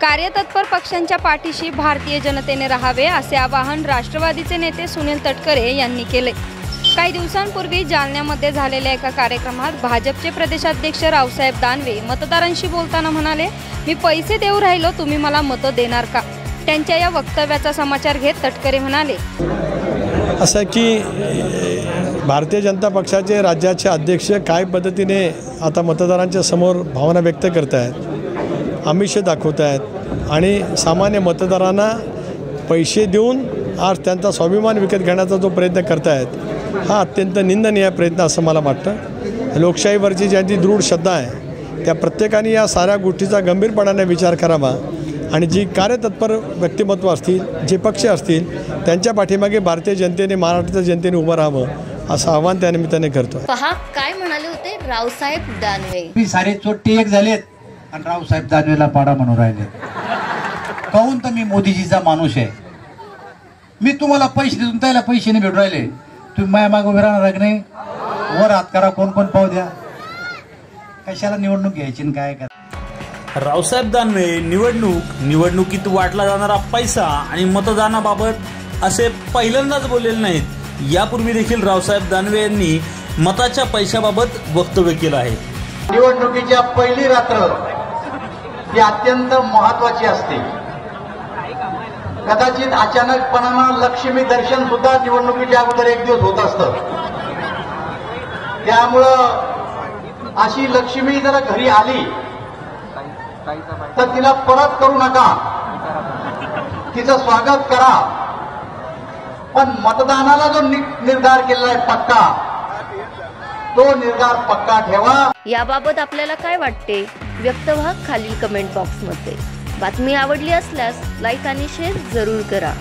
कार्यतत्पर पक्षांच्या पाठीशी भारतीय जनतेने राहावे असे आवाहन राष्ट्रवादीचे नेते सुनील तटकरे यांनी केले. काही दिवसांपूर्वी जालन्यामध्ये झालेल्या एका कार्यक्रमात भाजपचे प्रदेशाध्यक्ष रावसाहेब दानवे मतदारांशी बोलताना म्हणाले मी पैसे देऊ राहिलो तुम्ही मला मतं देणार का? त्यांच्या या वक्तव्याचा समाचार घेत तटकरे म्हणाले असं की भारतीय जनता पक्षाचे राज्याचे अध्यक्ष काय पद्धतीने आता मतदारांच्या समोर भावना व्यक्त करत आहेत आमिष दाखवत आहेत. आणि सामान्य मतदारांना पैसे देऊन आज त्यांचा स्वाभिमान विकत घेण्याचा जो प्रयत्न करतायत हा अत्यंत निंदनीय प्रयत्न असं मला वाटतं. लोकशाहीवरची ज्यांची दृढ श्रद्धा आहे त्या प्रत्येकाने या साऱ्या गोष्टीचा गंभीरपणाने विचार करावा आणि जी कार्यतत्पर व्यक्तिमत्व असतील जे पक्ष असतील त्यांच्या पाठीमागे भारतीय जनतेने महाराष्ट्राच्या जनतेने उभं राहावं असं आव्हान त्या निमित्ताने करतो पहा काय म्हणाले होते रावसाहेब दानवे? सारे चोट्टे एक झालेत. आणि रावसाहेब दानवेला पाडा म्हणून राहिले. काहून तर मी मोदीजीचा माणूस आहे? मी तुम्हाला पैसे देऊन त्याला पैसे नाही भेटू राहिले. तुम्ही माया मागे उभे राहणार नाही? वर हात करा कोण कोण पाहू द्या. कशाला निवडणूक घ्यायची आणि काय करा? रावसाहेब दानवे निवडणूक निवडणुकीत वाटला जाणारा पैसा आणि मतदानाबाबत असे पहिल्यांदाच बोललेले नाहीत. यापूर्वी देखील रावसाहेब दानवे यांनी मताच्या पैशाबाबत वक्तव्य केलं आहे. निवडणुकीच्या पहिली रात्र ही अत्यंत महत्वाची असते. कदाचित अचानकपणानं लक्ष्मी दर्शन सुद्धा निवडणुकीच्या अगोदर एक दिवस होत असतं. त्यामुळं अशी लक्ष्मी जर घरी आली तर तिला परत करू नका. तिचं स्वागत करा. पण मतदानाला जो नि- निर्धार केलेला आहे पक्का तो निर्धार पक्का ठेवा. याबाबत आपल्याला काय वाटते? व्यक्त व्हा खालील कमेंट बॉक्समध्ये बातमी आवडली असल्यास लाईक आणि शेअर जरूर करा.